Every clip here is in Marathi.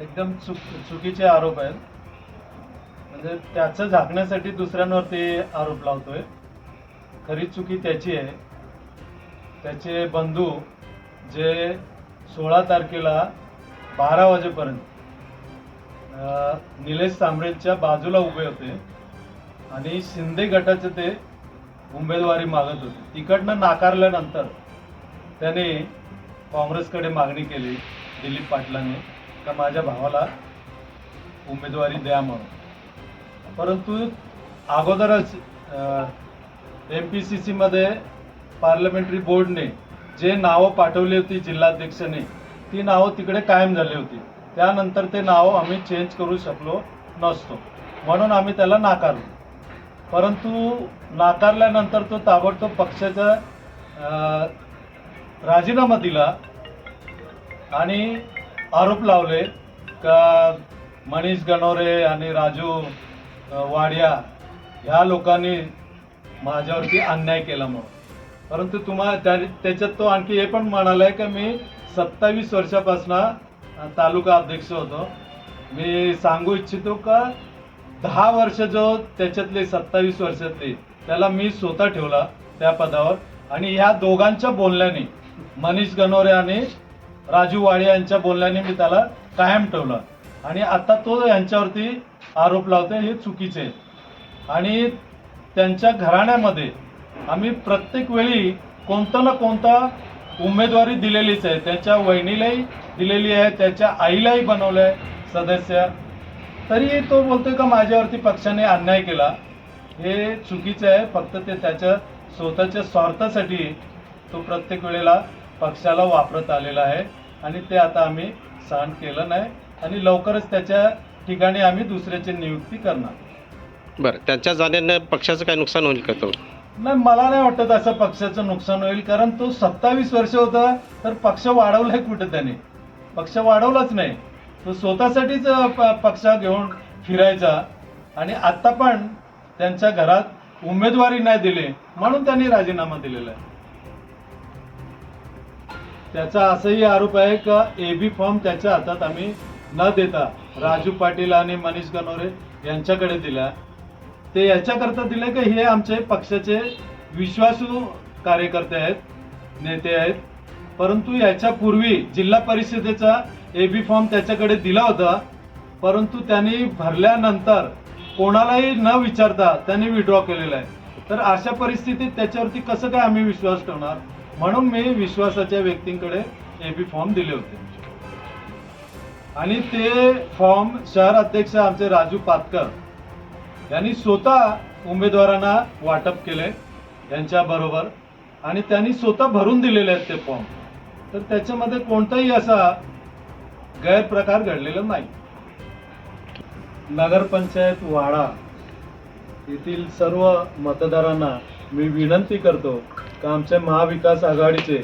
एकदम चुक चुकीचे आरोप आहेत. म्हणजे त्याचं झाकण्यासाठी दुसऱ्यांवरती आरोप लावतोय. खरी चुकी त्याची आहे. त्याचे बंधू जे सोळा तारखेला बारा वाजेपर्यंत निलेश सांबळेच्या बाजूला उभे होते आणि शिंदे गटाचे ते उमेदवारी मागत होते. तिकडनं नाकारल्यानंतर त्याने काँग्रेसकडे मागणी केली दिलीप पाटलांनी. का माझ्या भावाला उमेदवारी द्या म्हणून. परंतु अगोदरच एम पी सी सीमध्ये पार्लमेंटरी बोर्डने जे नावं पाठवली होती जिल्हाध्यक्षाने ती नावं तिकडे कायम झाली होती. त्यानंतर ते नावं आम्ही चेंज करू शकलो नसतो. म्हणून आम्ही त्याला नाकारलो. परंतु नाकारल्यानंतर तो ताबडतोब पक्षाचा राजीनामा दिला आणि आरोप लावले का मनीष गणोरे आणि राजू वाडिया ह्या लोकांनी माझ्यावरती अन्याय केला म्हणून. परंतु तुम्हाला त्या त्याच्यात तो आणखी हे पण म्हणालाय का मी सत्तावीस वर्षापासून तालुका अध्यक्ष होतो. मी सांगू इच्छितो का दहा वर्ष जो त्याच्यातले सत्तावीस वर्षातले त्याला मी स्वतः ठेवला त्या पदावर. आणि ह्या दोघांच्या बोलण्याने मनीष गणोरे आणि राजू वाडे यांच्या बोलण्याने मी त्याला कायम ठेवला. आणि आता तो यांच्यावरती आरोप लावतोय हे चुकीचे. आहे आणि त्यांच्या घराण्यामध्ये आम्ही प्रत्येक वेळी कोणता ना कोणता उमेदवारी दिलेलीच आहे. त्याच्या वहिनीलाही दिलेली आहे त्याच्या आईलाही बनवलं आहे सदस्य. तरी तो बोलतोय का माझ्यावरती पक्षाने अन्याय केला? हे चुकीचं आहे. फक्त ते त्याच्या स्वतःच्या स्वार्थासाठी तो प्रत्येक वेळेला पक्षाला वापरत आलेला आहे आणि ते आता आम्ही सहन केलं नाही आणि लवकरच त्याच्या ठिकाणी आम्ही दुसऱ्याची नियुक्ती करणार. बरं त्यांच्या जाण्यानं पक्षाचं काय नुकसान होईल का तो? नाही मला नाही वाटत असं पक्षाचं नुकसान होईल कारण तो सत्तावीस वर्ष होता तर पक्ष वाढवलाय कुठे त्याने पक्ष वाढवलाच नाही. तो स्वतःसाठीच प- पक्ष घेऊन फिरायचा आणि आता पण त्यांच्या घरात उमेदवारी नाही दिली म्हणून त्यांनी राजीनामा दिलेला आहे. त्याचा असंही आरोप आहे का ए बी फॉर्म त्याच्या हातात आम्ही न देता राजू पाटील आणि मनीष गनोरे यांच्याकडे दिला ते याच्याकरता दिले की हे आमचे पक्षाचे विश्वासू कार्यकर्ते आहेत नेते आहेत. परंतु याच्यापूर्वी जिल्हा परिषदेचा ए बी फॉर्म त्याच्याकडे दिला होता. परंतु त्यांनी भरल्यानंतर कोणालाही न विचारता त्यांनी विड्रॉ केलेला आहे. तर अशा परिस्थितीत त्याच्यावरती कसं काय आम्ही विश्वास ठेवणार? म्हणून मी विश्वासाच्या व्यक्तींकडे एबी फॉर्म दिले होते. आणि ते फॉर्म शहर अध्यक्ष आमचे राजू पातकर यांनी स्वतः उमेदवारांना वाटप केले यांच्या बरोबर. आणि त्यांनी स्वतः भरून दिलेले आहेत ते फॉर्म तर त्याच्यामध्ये कोणताही असा गैरप्रकार घडलेला नाही. नगरपंचायत वाडा येथील सर्व मतदारांना मी विनंती करतो का आमच्या महाविकास आघाडीचे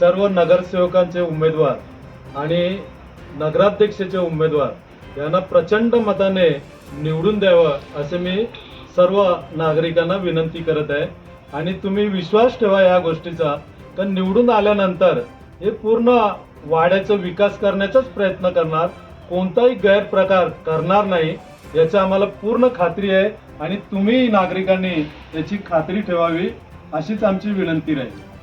सर्व नगरसेवकांचे उमेदवार आणि नगराध्यक्षाचे उमेदवार यांना प्रचंड मताने निवडून द्यावं असे मी सर्व नागरिकांना विनंती करत आहे. आणि तुम्ही विश्वास ठेवा या गोष्टीचा तर निवडून आल्यानंतर हे पूर्ण वाड्याचा विकास करण्याचाच प्रयत्न करणार कोणताही गैरप्रकार करणार नाही याची आम्हाला पूर्ण खात्री आहे. आणि तुम्ही नागरिकांनी याची खात्री ठेवावी. अशीच आमची विनंती राहील.